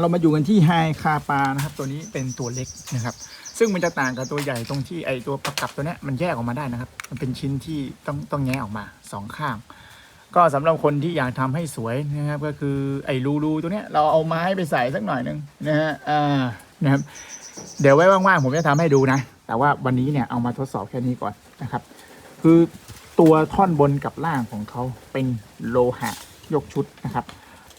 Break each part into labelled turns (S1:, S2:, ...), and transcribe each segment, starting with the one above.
S1: เรามาอยู่กันที่ไฮคาปานะครับ ตัวนี้เป็นตัวเล็กนะครับ ซึ่งมันจะต่างกับตัวใหญ่ตรงที่ไอตัวประกับตัวนี้มันแยกออกมาได้นะครับ มันเป็นชิ้นที่ต้องต้องแงะออกมาสองข้าง ก็สำหรับคนที่อยากทำให้สวยนะครับ ก็คือไอ้รูรูตัวเนี้ยเราเอาไม้ไปใส่สักหน่อยหนึงนะฮะอ่านะครับ เดี๋ยวไว้ว่างๆผมจะทำให้ดูนะ แต่ว่าวันนี้เนี่ยเอามาทดสอบแค่นี้ก่อนนะครับ คือตัวท่อนบนกับล่างของเขาเป็นโลหะยกชุดนะครับ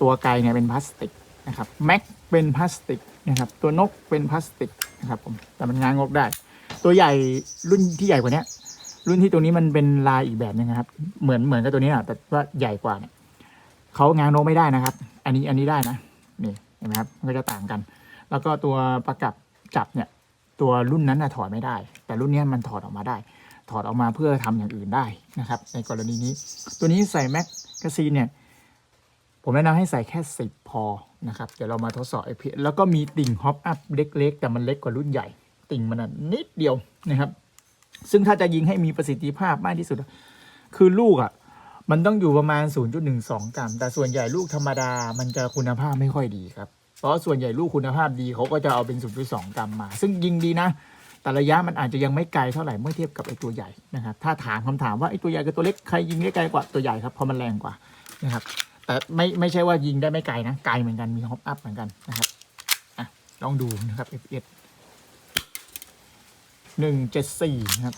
S1: ตัวไกลเนี่ยเป็นพลาสติก นะครับแม็กเป็นพลาสติกนะครับตัวนกเป็นพลาสติกนะครับผมแต่มันงานงกได้ ตัวใหญ่รุ่นที่ใหญ่กว่านี้รุ่นที่ตัวนี้มันเป็นลายอีกแบบหนึงนะครับ เหมือนเหมือนกับตัวนี้นะแต่ว่าใหญ่กว่าเนี่ยเขางานนกไม่ได้นะครับ อันนี้อันนี้ได้นะนี่เห็นไหมครับมันก็จะต่างกัน แล้วก็ตัวประกับจับเนี่ยตัวรุ่นนั้นนะถอดไม่ได้ แต่รุ่นนี้มันถอดออกมาได้ ถอดออกมาเพื่อทำอย่างอื่นได้นะครับ ในกรณีนี้ ตัวนี้ใส่แม็กกาซีนเนี่ยผมแนะนำให้ใส่แค่สิบพอ นะครับ เดี๋ยวเรามาทดสอบไอพีแล้วก็มีติ่งฮอปอัพเล็กๆ แต่มันเล็กกว่ารุ่นใหญ่ ติ่งมันนิดเดียวนะครับ ซึ่งถ้าจะยิงให้มีประสิทธิภาพมากที่สุด คือลูกอะ มันต้องอยู่ประมาณ 0.12 กรัม แต่ส่วนใหญ่ลูกธรรมดา มันจะคุณภาพไม่ค่อยดีครับ เพราะส่วนใหญ่ลูกคุณภาพดีเขาก็จะเอาเป็น 0.2 กรัมมา ซึ่งยิงดีนะ แต่ระยะมันอาจจะยังไม่ไกลเท่าไหร่เมื่อเทียบกับไอ้ตัวใหญ่นะครับ ถ้าถามคำถามว่าไอ้ตัวใหญ่กับตัวเล็กใครยิงได้ไกลกว่าตัวใหญ่ครับ เพราะมันแรงกว่านะครับ แต่ไม่ไม่ใช่ว่ายิงได้ไม่ไกลนะไกลเหมือนกันมีฮอปอัพเหมือนกันนะครับอะลองดูนะครับ FPS หนึ่งเจ็ดสี่นะครับ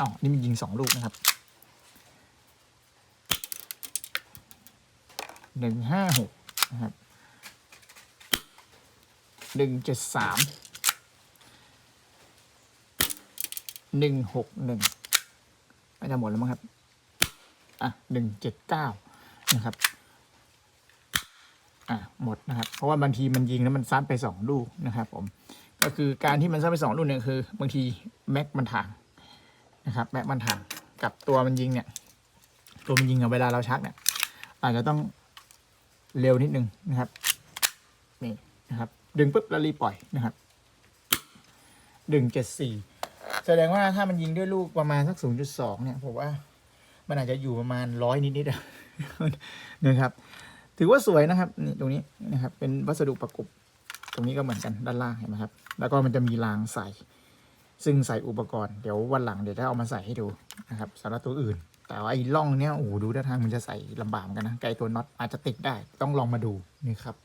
S1: อ๋อนี่มันยิงสองลูกนะครับหนึ่งห้าหกนะครับหนึ่งเจ็ดสามหนึ่งหกหนึ่ง ไม่จะหมดแล้วมั้งครับ อะหนึ่งเจ็ดเก้านะครับ อะหมดนะครับ เพราะว่าบางทีมันยิงแล้วมันซัดไปสองลูกนะครับ ผม ก็คือการที่มันซัดไปสองลูกเนี่ยคือบางทีแม็กมันถ่างนะครับ แม็กมันถ่างกับตัวมันยิงเนี่ย ตัวมันยิงอะเวลาเราชักเนี่ย อาจจะต้องเร็วนิดนึงนะครับนี่นะครับ ดึงปุ๊บแล้วรีบปล่อยนะครับดึงเจ็ดสี่ แสดงว่าถ้ามันยิงด้วยลูกประมาณสักศูนจุดสองเนี่ยผมว่า มันอาจจะอยู่ประมาณร้อยนิดๆอะนะครับ ถือว่าสวยนะครับนี่ตรงนี้นะครับ เป็นวัสดุประกบตรงนี้ก็เหมือนกันด้านล่างเห็นไหมครับ แล้วก็มันจะมีรางใส่ ซึ่งใส่อุปกรณ์เดี๋ยววันหลังเดี๋ยวจะเอามาใส่ให้ดูนะครับสำหรับตัวอื่น แต่ว่าไอ้ล่องเนี้ยโอ้ดูท่าทางมันจะใส่ลำบากกันนะไกลตัวน็อตอาจจะติดได้ต้องลองมาดูนี่ครับ